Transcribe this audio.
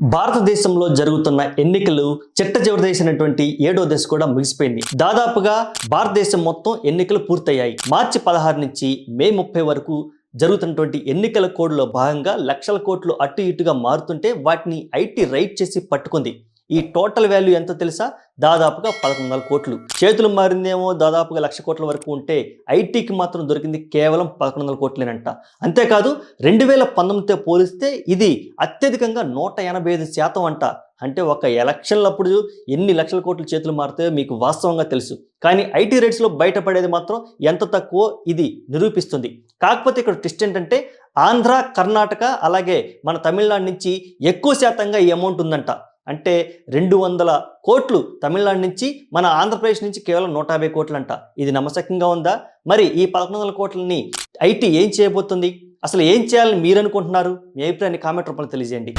భారతదేశంలో జరుగుతున్న ఎన్నికలు చిట్ట చివరిదేసినటువంటి ఏడో దశ కూడా ముగిసిపోయింది. దాదాపుగా భారతదేశం మొత్తం ఎన్నికలు పూర్తయ్యాయి. మార్చి పదహారు నుంచి మే ముప్పై వరకు జరుగుతున్నటువంటి ఎన్నికల కోడ్లో భాగంగా లక్షల కోట్లు అటు ఇటుగా మారుతుంటే వాటిని ఐటీ రైట్ చేసి పట్టుకుంది. ఈ టోటల్ వాల్యూ ఎంత తెలుసా? దాదాపుగా పదకొండు వందల కోట్లు. చేతులు మారిందేమో దాదాపుగా లక్ష కోట్ల వరకు ఉంటే ఐటీకి మాత్రం దొరికింది కేవలం పదకొండు వందల కోట్లేనంట. అంతేకాదు రెండు వేల పంతొమ్మిదితో పోలిస్తే ఇది అత్యధికంగా నూట ఎనభై ఐదు శాతం అంట. అంటే ఒక ఎలక్షన్లప్పుడు ఎన్ని లక్షల కోట్లు చేతులు మారుతాయో మీకు వాస్తవంగా తెలుసు. కానీ ఐటీ రేట్స్లో బయటపడేది మాత్రం ఎంత తక్కువ ఇది నిరూపిస్తుంది. కాకపోతే ఇక్కడ ట్విస్ట్ ఏంటంటే ఆంధ్ర కర్ణాటక అలాగే మన తమిళనాడు నుంచి ఎక్కువ శాతంగా ఈ అమౌంట్ ఉందంట. అంటే రెండు వందల కోట్లు తమిళనాడు నుంచి మన ఆంధ్రప్రదేశ్ నుంచి కేవలం నూట యాభై కోట్లు అంట ఇది నమ్మశక్యంగా ఉందా? మరి ఈ పదకొండు వందల కోట్లని ఐటీ ఏం చేయబోతుంది? అసలు ఏం చేయాలని మీరు అనుకుంటున్నారు? మీ అభిప్రాయాన్ని కామెంట్ రూపంలో తెలియజేయండి.